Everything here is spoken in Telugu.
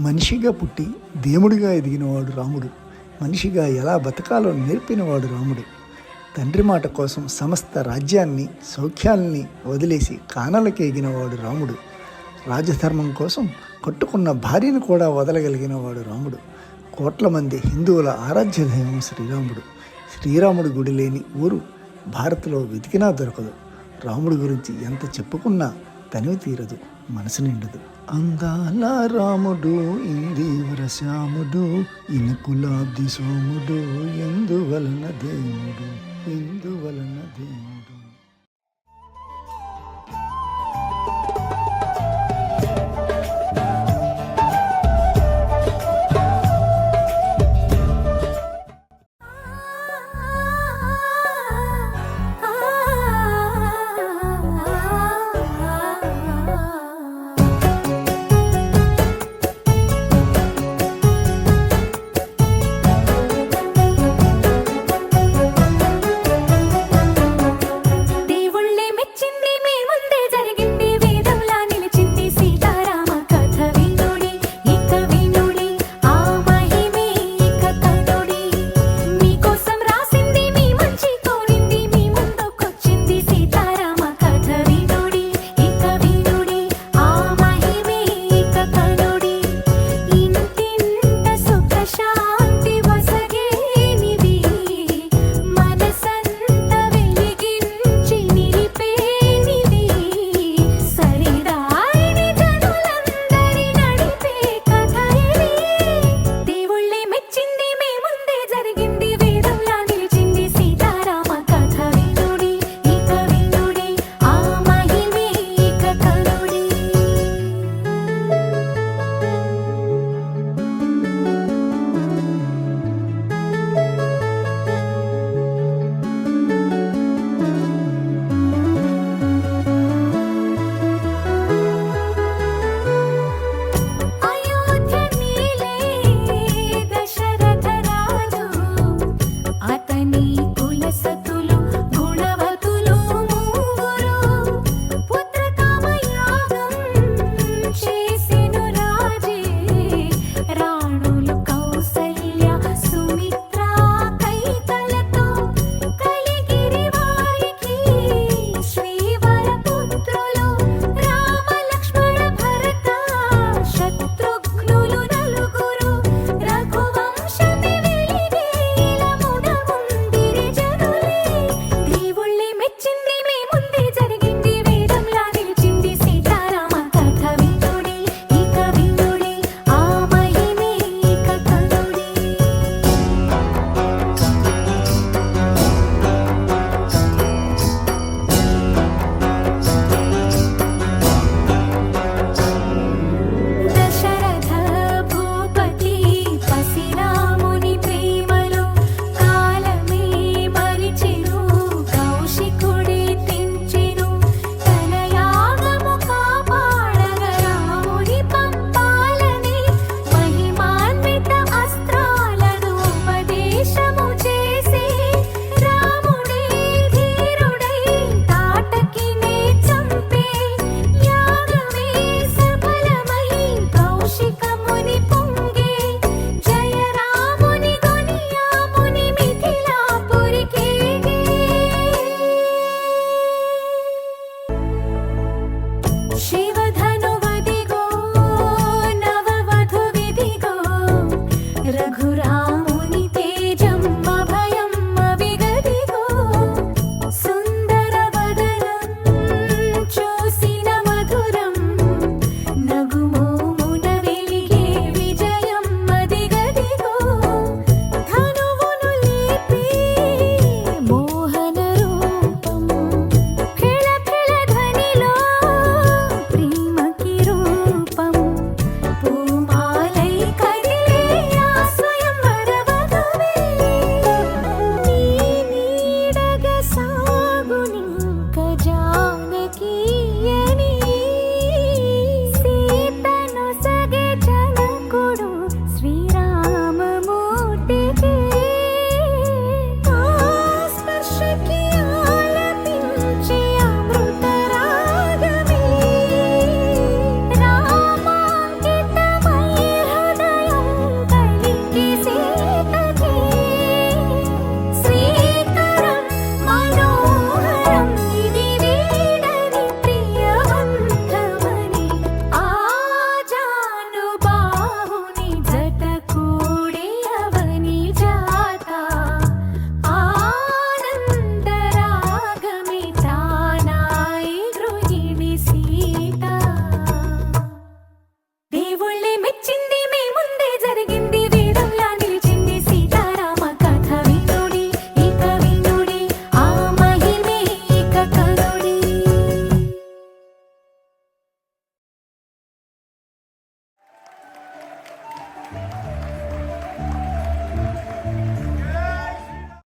మనిషిగా పుట్టి దేవుడిగా ఎదిగినవాడు రాముడు. మనిషిగా ఎలా బతకాలో నేర్పినవాడు రాముడు. తండ్రి మాట కోసం సమస్త రాజ్యాన్ని సౌఖ్యాల్ని వదిలేసి కానలకి ఎగినవాడు రాముడు. రాజధర్మం కోసం కట్టుకున్న భార్యను కూడా వదలగలిగినవాడు రాముడు. కోట్ల మంది హిందువుల ఆరాధ్య దైవం శ్రీరాముడు. శ్రీరాముడు గుడి లేని ఊరు భారత్లో వెతికినా దొరకదు. రాముడి గురించి ఎంత చెప్పుకున్నా తనివి తీరదు. మనసు నిండదు. అందాల రాముడు ఇందీవర శ్యాముడు ఇనుకులాబ్ది సోముడు ఎందువలన దేవుడు ఎందువలన దేవుడు?